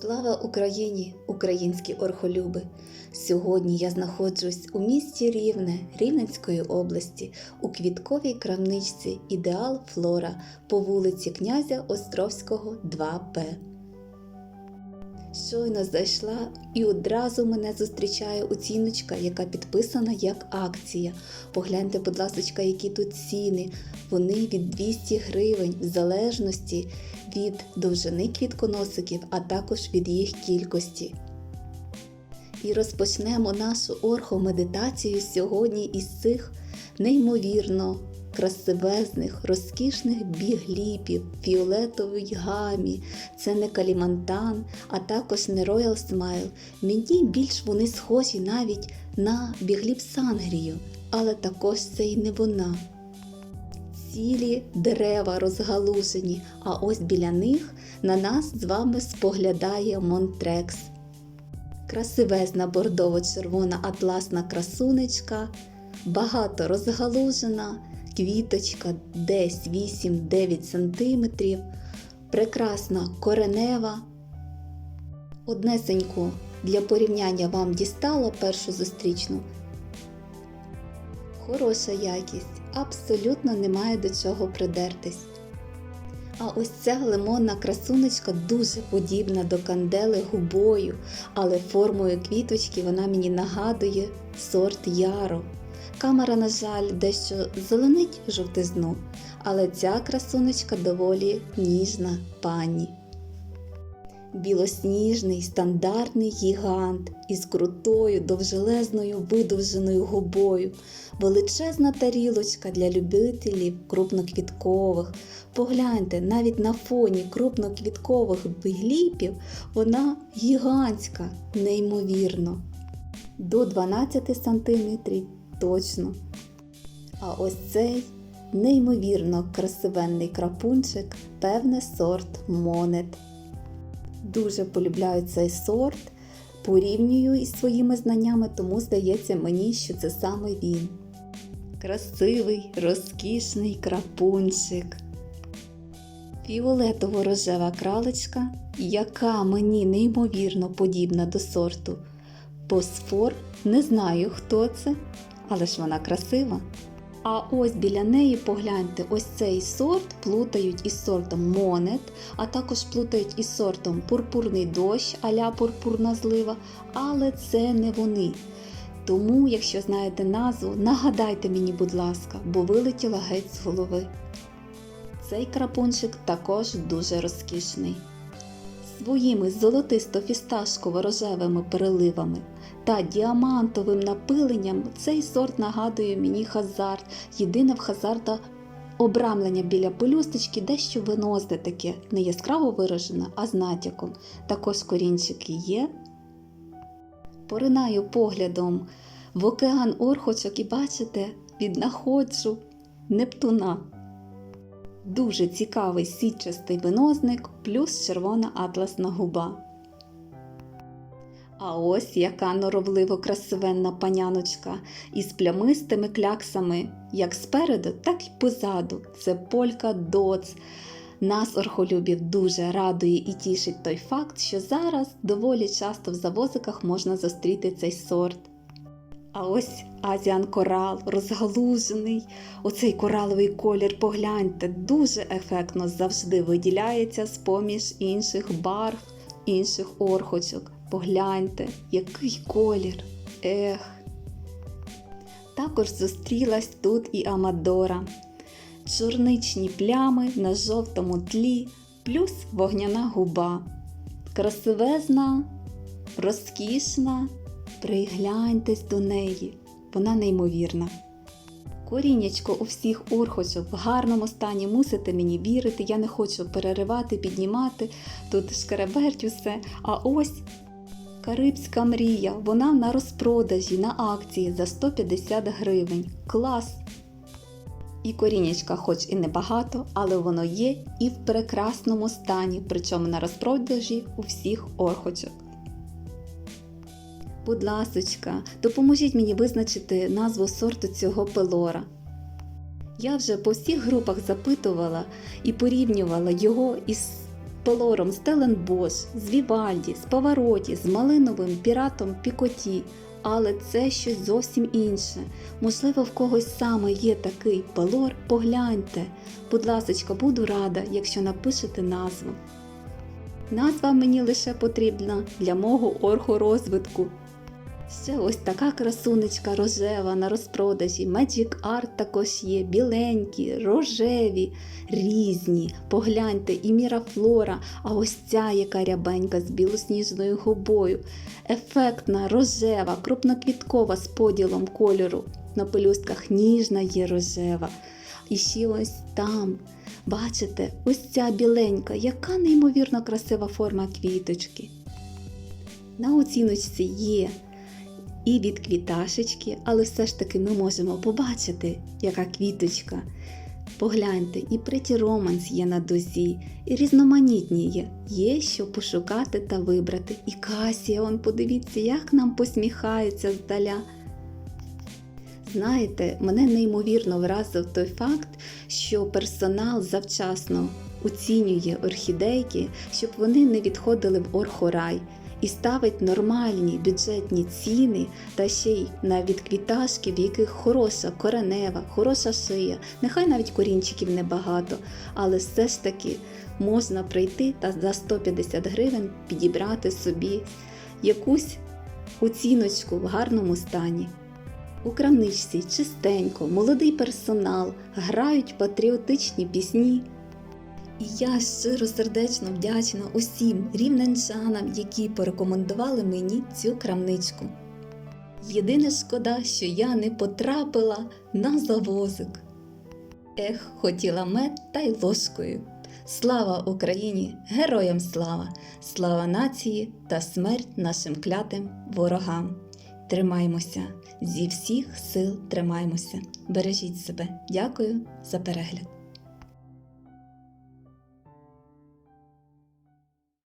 Слава Україні, українські орхолюби! Сьогодні я знаходжусь у місті Рівне Рівненської області у квітковій крамничці Ідеал Флора по вулиці князя Островського 2П. Щойно зайшла і одразу мене зустрічає оціночка, яка підписана як акція. Погляньте, будь ласка, які тут ціни. Вони від 200 гривень в залежності від довжини квітконосиків, а також від їх кількості. І розпочнемо нашу орхомедитацію сьогодні із цих неймовірно красивезних, розкішних бігліпів, фіолетовій гамі. Це не калімантан, а також не Royal Smile. Мені більш вони схожі навіть на бігліп Сангрію, але також це й не вона. Цілі дерева розгалужені, а ось біля них на нас з вами споглядає Монтрекс. Красивезна бордово-червона атласна красунечка, багато розгалужена, квіточка десь 8-9 см, прекрасна коренева. Однесеньку для порівняння вам дістала першу зустрічну. Хороша якість, абсолютно немає до чого придертись. А ось ця лимонна красунечка дуже подібна до кандели губою, але формою квіточки вона мені нагадує сорт яро. Камера, на жаль, дещо зеленить жовтизну, але ця красунечка доволі ніжна пані. Білосніжний стандартний гігант із крутою довжелезною видовженою губою, величезна тарілочка для любителів крупноквіткових. Погляньте, навіть на фоні крупноквіткових бігліпів вона гігантська, неймовірно. До 12 см точно. А ось цей неймовірно красивенний крапунчик, певне сорт монет. Дуже полюбляю цей сорт, порівнюю із своїми знаннями, тому здається мені, що це саме він. Красивий, розкішний крапунчик. Фіолетово-рожева кралечка, яка мені неймовірно подібна до сорту. Босфор, не знаю, хто це, але ж вона красива. А ось біля неї погляньте, ось цей сорт плутають із сортом монет, а також плутають із сортом пурпурний дощ, аля пурпурна злива, але це не вони. Тому, якщо знаєте назву, нагадайте мені, будь ласка, бо вилетіла геть з голови. Цей крапунчик також дуже розкішний. Своїми золотисто-фісташково-рожевими переливами та діамантовим напиленням цей сорт нагадує мені хазард. Єдине в хазарда обрамлення біля пелюсточки дещо виносне таке, не яскраво виражене, а з натяком. Також корінчики є. Поринаю поглядом в океан орхочок і бачите, віднаходжу Нептуна. Дуже цікавий сітчастий винозник плюс червона атласна губа. А ось яка норовливо красивенна паняночка із плямистими кляксами як спереду, так і позаду. Це полька доц. Нас, орхолюбів, дуже радує і тішить той факт, що зараз доволі часто в завозиках можна зустріти цей сорт. А ось Азіан корал розгалужений. Оцей кораловий колір, погляньте, дуже ефектно завжди виділяється з поміж інших барв, інших орхочок. Погляньте, який колір. Ех. Також зустрілась тут і Амадора. Чорничні плями на жовтому тлі, плюс вогняна губа. Красивезна, розкішна. Пригляньтесь до неї, вона неймовірна. Коріннячко у всіх орхочок в гарному стані мусите мені вірити, я не хочу переривати, піднімати, тут шкереберть усе. А ось Карибська мрія, вона на розпродажі на акції за 150 гривень. Клас! І корінечка, хоч і небагато, але воно є і в прекрасному стані, причому на розпродажі у всіх орхочок. Будь ласочка, допоможіть мені визначити назву сорту цього пелора. Я вже по всіх групах запитувала і порівнювала його із Пелором Стеленбош, з Вівальді, з Павароті, з Малиновим піратом Пікоті. Але це щось зовсім інше. Можливо, в когось саме є такий пелор, погляньте. Будь ласочка, буду рада, якщо напишете назву. Назва мені лише потрібна для мого оргорозвитку. Ще ось така красунечка рожева на розпродажі. Magic Art також є, біленькі, рожеві, різні. Погляньте, і мірафлора, а ось ця яка рябенька з білосніжною губою. Ефектна, рожева, крупноквіткова з поділом кольору. На пелюстках ніжна є рожева. І ще ось там. Бачите, ось ця біленька, яка неймовірно красива форма квіточки. На оціночці є і від квіташечки, але все ж таки ми можемо побачити, яка квіточка. Погляньте, і Pretty Romance є на дозі, і різноманітні є. Є що пошукати та вибрати. І Касія, он подивіться, як нам посміхається здаля. Знаєте, мене неймовірно вразив той факт, що персонал завчасно оцінює орхідейки, щоб вони не відходили в орхорай і ставить нормальні бюджетні ціни та ще й на відквіташки, в яких хороша коренева, хороша шия, нехай навіть корінчиків небагато, але все ж таки можна прийти та за 150 гривень підібрати собі якусь оціночку в гарному стані. У крамничці чистенько, молодий персонал, грають патріотичні пісні. І я щиро сердечно вдячна усім рівненчанам, які порекомендували мені цю крамничку. Єдине шкода, що я не потрапила на завозик. Ех, хотіла мед та й ложкою. Слава Україні! Героям слава! Слава нації та смерть нашим клятим ворогам! Тримаймося, зі всіх сил тримаймося. Бережіть себе. Дякую за перегляд.